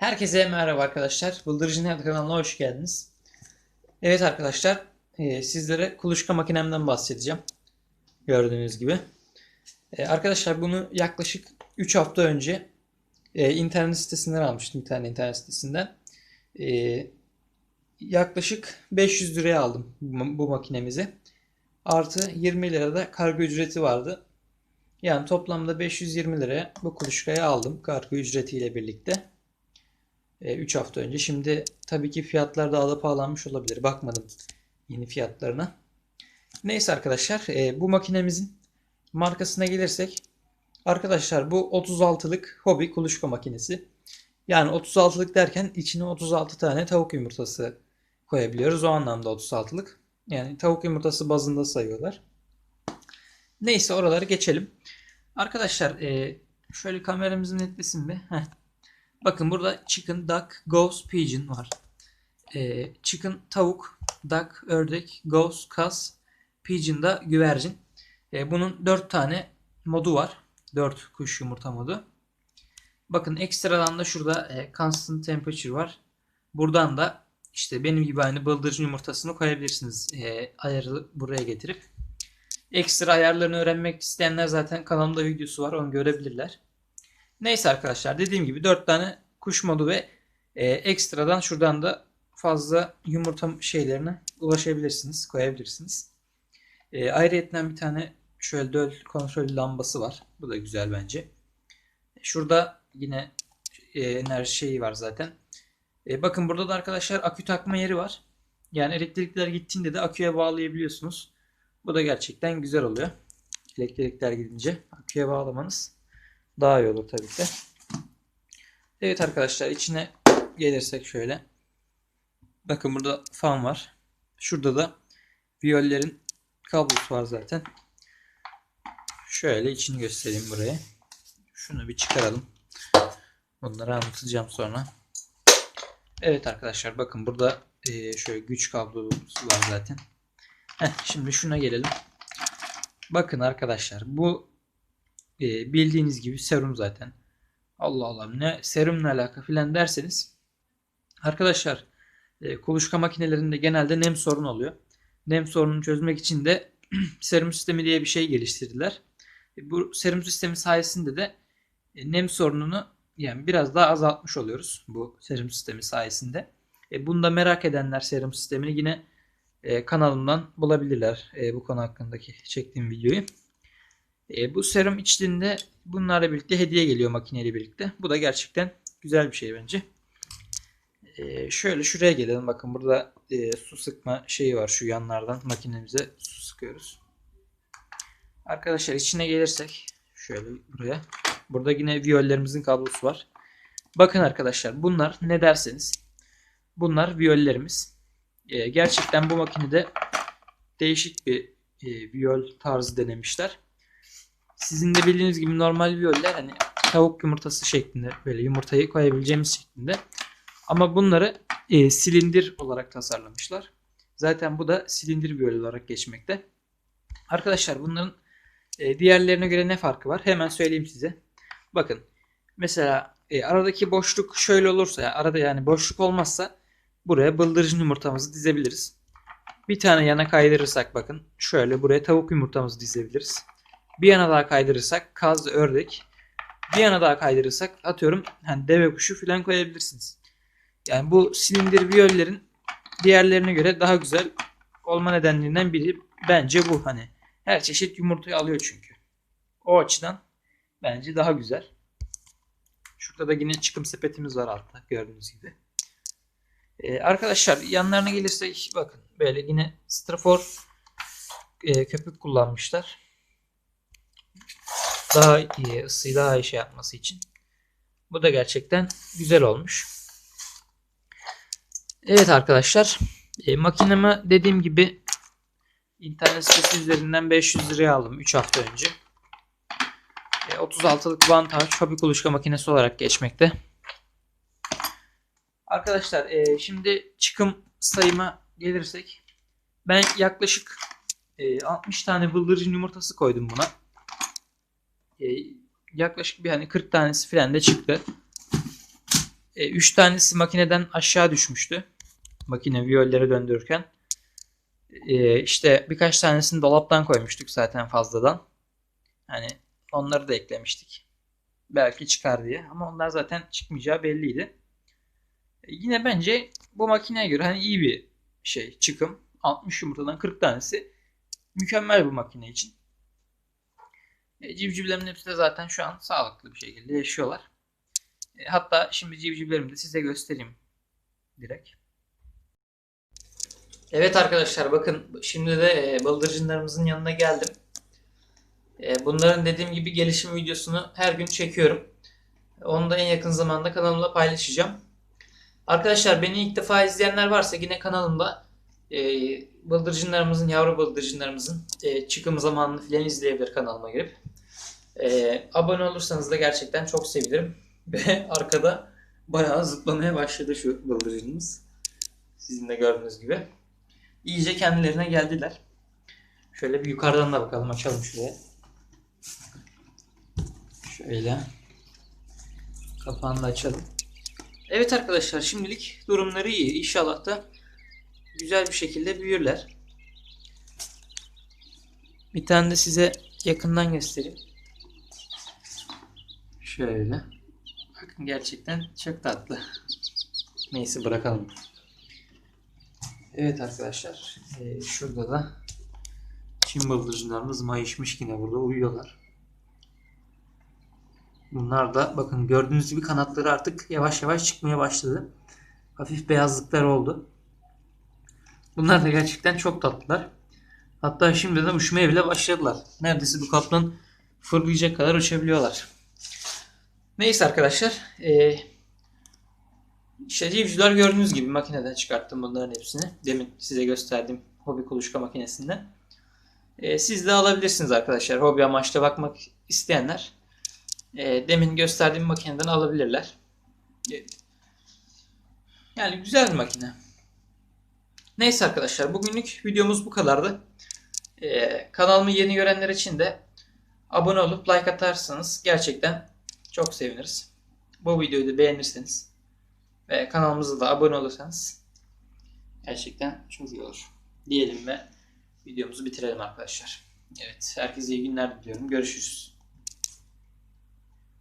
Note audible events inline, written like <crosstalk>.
Herkese merhaba arkadaşlar. Bıldırıcı Nerede kanalına hoş geldiniz. Evet arkadaşlar, e, sizlere kuluçka makinemden bahsedeceğim. Gördüğünüz gibi. E, arkadaşlar bunu yaklaşık 3 hafta önce e, internet sitesinden almıştım. Tane internet sitesinden. Yaklaşık 500 liraya aldım bu, bu makinemizi. Artı 20 lirada kargo ücreti vardı. Yani toplamda 520 liraya bu kuluçkayı aldım kargo ücretiyle birlikte. 3 hafta önce. Şimdi tabii ki fiyatlar daha da pahalanmış olabilir. Bakmadım yeni fiyatlarına. Neyse arkadaşlar e, bu makinemizin markasına gelirsek arkadaşlar bu 36'lık hobi kuluçka makinesi. Yani 36'lık derken içine 36 tane tavuk yumurtası koyabiliyoruz. O anlamda 36'lık. Yani tavuk yumurtası bazında sayıyorlar. Neyse oraları geçelim. Arkadaşlar e, şöyle kameramızın netlesin bir. Heh. Bakın burada chicken, duck, goose, pigeon var. Ee, chicken tavuk, duck ördek, goose kas, pigeon da güvercin. Ee, bunun 4 tane modu var. 4 kuş yumurta modu. Bakın ekstradan da şurada e, constant temperature var. Buradan da işte benim gibi aynı bıldırcın yumurtasını koyabilirsiniz. E, ayarı buraya getirip. Ekstra ayarlarını öğrenmek isteyenler zaten kanalımda videosu var. Onu görebilirler. Neyse arkadaşlar dediğim gibi 4 tane kuş modu ve e, ekstradan şuradan da fazla yumurta şeylerine ulaşabilirsiniz, koyabilirsiniz. E, ayrıyeten bir tane şöyle döl kontrol lambası var. Bu da güzel bence. Şurada yine e, enerji şeyi var zaten. E, bakın burada da arkadaşlar akü takma yeri var. Yani elektrikler gittiğinde de aküye bağlayabiliyorsunuz. Bu da gerçekten güzel oluyor. Elektrikler gidince aküye bağlamanız daha iyi olur tabii ki. Evet arkadaşlar içine gelirsek şöyle. Bakın burada fan var. Şurada da viyollerin kablosu var zaten. Şöyle içini göstereyim buraya. Şunu bir çıkaralım. Bunları anlatacağım sonra. Evet arkadaşlar bakın burada e, şöyle güç kablosu var zaten. Heh, şimdi şuna gelelim. Bakın arkadaşlar bu e, bildiğiniz gibi serum zaten. Allah Allah ne serumla alaka filan derseniz arkadaşlar e, kuluçka makinelerinde genelde nem sorunu oluyor. Nem sorununu çözmek için de <clears throat> serum sistemi diye bir şey geliştirdiler. E, bu serum sistemi sayesinde de e, nem sorununu yani biraz daha azaltmış oluyoruz bu serum sistemi sayesinde. E, bunu da merak edenler serum sistemini yine e, kanalımdan bulabilirler e, bu konu hakkındaki çektiğim videoyu. E, bu serum içtiğinde bunlarla birlikte hediye geliyor makineyle birlikte. Bu da gerçekten güzel bir şey bence. E, şöyle şuraya gelelim. Bakın burada e, su sıkma şeyi var şu yanlardan makinemize su sıkıyoruz. Arkadaşlar içine gelirsek şöyle buraya. Burada yine viyollerimizin kablosu var. Bakın arkadaşlar bunlar ne derseniz bunlar viyollerimiz. E, gerçekten bu makinede değişik bir e, viyol tarzı denemişler. Sizin de bildiğiniz gibi normal viyoller hani tavuk yumurtası şeklinde böyle yumurtayı koyabileceğimiz şeklinde. Ama bunları e, silindir olarak tasarlamışlar. Zaten bu da silindir viyol olarak geçmekte. Arkadaşlar bunların e, diğerlerine göre ne farkı var? Hemen söyleyeyim size. Bakın mesela e, aradaki boşluk şöyle olursa yani arada yani boşluk olmazsa buraya bıldırcın yumurtamızı dizebiliriz. Bir tane yana kaydırırsak bakın şöyle buraya tavuk yumurtamızı dizebiliriz. Bir yana daha kaydırırsak kaz, ördek. Bir yana daha kaydırırsak atıyorum hani deve kuşu falan koyabilirsiniz. Yani bu silindir viyollerin diğerlerine göre daha güzel olma nedenlerinden biri bence bu hani. Her çeşit yumurtayı alıyor çünkü. O açıdan bence daha güzel. Şurada da yine çıkım sepetimiz var altta gördüğünüz gibi. Ee, arkadaşlar yanlarına gelirsek bakın böyle yine strafor e, köpük kullanmışlar daha iyi ısıyı daha iyi şey yapması için. Bu da gerçekten güzel olmuş. Evet arkadaşlar e, makinemi dediğim gibi internet sitesi üzerinden 500 liraya aldım 3 hafta önce. E, 36'lık Vantage hobi kuluçka makinesi olarak geçmekte. Arkadaşlar e, şimdi çıkım sayıma gelirsek ben yaklaşık e, 60 tane bıldırcın yumurtası koydum buna e, yaklaşık bir hani 40 tanesi falan da çıktı. 3 tanesi makineden aşağı düşmüştü. Makine viyolleri döndürürken. E, işte birkaç tanesini dolaptan koymuştuk zaten fazladan. Hani onları da eklemiştik. Belki çıkar diye. Ama onlar zaten çıkmayacağı belliydi. E, yine bence bu makineye göre hani iyi bir şey çıkım. 60 yumurtadan 40 tanesi mükemmel bu makine için. E, civcivlerimin hepsi de zaten şu an sağlıklı bir şekilde yaşıyorlar. E, hatta şimdi civcivlerimi de size göstereyim direkt. Evet arkadaşlar bakın şimdi de e, bıldırcınlarımızın yanına geldim. E, bunların dediğim gibi gelişim videosunu her gün çekiyorum. Onu da en yakın zamanda kanalımda paylaşacağım. Arkadaşlar beni ilk defa izleyenler varsa yine kanalımda e, bıldırcınlarımızın, yavru bıldırcınlarımızın e, çıkım zamanını filan izleyebilir kanalıma girip. E, abone olursanız da gerçekten çok sevinirim. <laughs> Ve arkada bayağı zıplamaya başladı şu bıldırcınımız. Sizin de gördüğünüz gibi. İyice kendilerine geldiler. Şöyle bir yukarıdan da bakalım açalım şuraya. Şöyle. Kapağını da açalım. Evet arkadaşlar şimdilik durumları iyi. İnşallah da güzel bir şekilde büyürler. Bir tane de size yakından göstereyim. Şöyle. Bakın gerçekten çok tatlı. Neyse bırakalım. Evet arkadaşlar. eee, şurada da Çin bıldırcınlarımız mayışmış yine burada uyuyorlar. Bunlar da bakın gördüğünüz gibi kanatları artık yavaş yavaş çıkmaya başladı. Hafif beyazlıklar oldu. Bunlar da gerçekten çok tatlılar. Hatta şimdiden uçmaya bile başladılar. Neredeyse bu kaplan fırlayacak kadar uçabiliyorlar. Neyse arkadaşlar. Ee, işte civcivler gördüğünüz gibi makineden çıkarttım bunların hepsini. Demin size gösterdiğim hobi kuluçka makinesinden. Ee, siz de alabilirsiniz arkadaşlar. Hobi amaçlı bakmak isteyenler e, demin gösterdiğim makineden alabilirler. E, yani güzel bir makine. Neyse arkadaşlar bugünlük videomuz bu kadardı. E, kanalımı yeni görenler için de abone olup like atarsanız gerçekten çok seviniriz. Bu videoyu da beğenirseniz ve kanalımıza da abone olursanız gerçekten çok iyi olur. Diyelim ve videomuzu bitirelim arkadaşlar. Evet herkese iyi günler diliyorum. Görüşürüz.